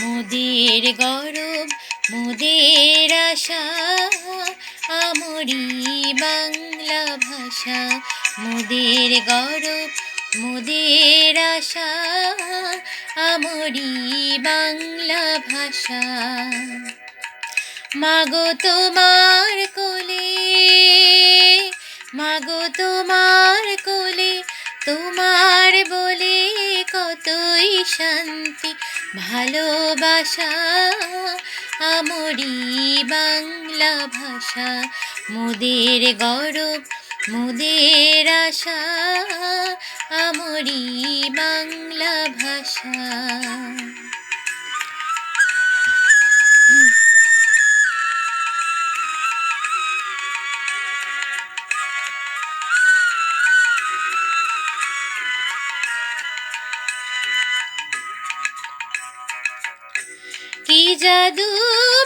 মোদের গরব, মোদের আশা, আমরি বাংলা ভাষা। মোদের গরব, মোদের আশা, আমরি বাংলা ভাষা। মাগো তোমার কোলে শান্তি ভালোবাসা আমরি বাংলা ভাষা মোদের গৌরব মোদের আশা আমরি বাংলা ভাষা। কি জাদু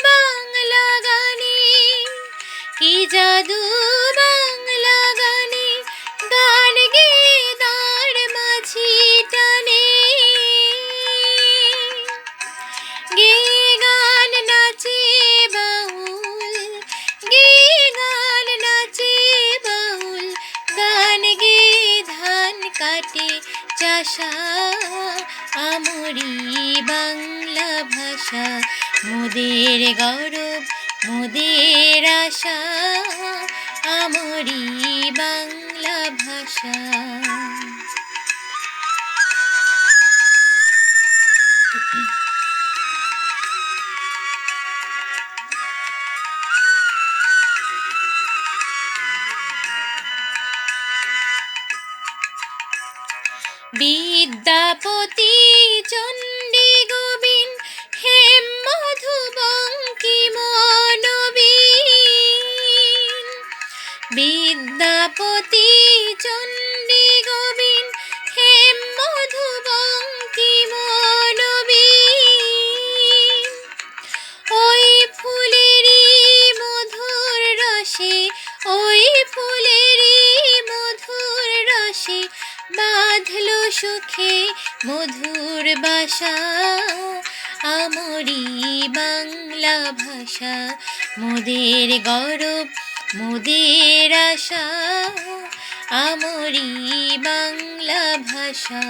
বাংলা গানে, কি জাদু বাংলা গানে, গান গে দাঁড় মাঝি টানে। গে গান নাচে বাউল, গে গান নাচে বাউল, গান গে ধান কাটে। চাষা আমরি বাংলা ভাষা। মোদের গৌরব মোদের আশা আমরি বাংলা ভাষা। বিদ্যাপতি চণ্ডী গোবিন্দ হেম মধুবঙ্কি মনবীন। বিদ্যাপতি চণ্ডী সুখে মধুর বাসা আমরি বাংলা ভাষা মোদের গৌরব মোদের আশা আমরি বাংলা ভাষা।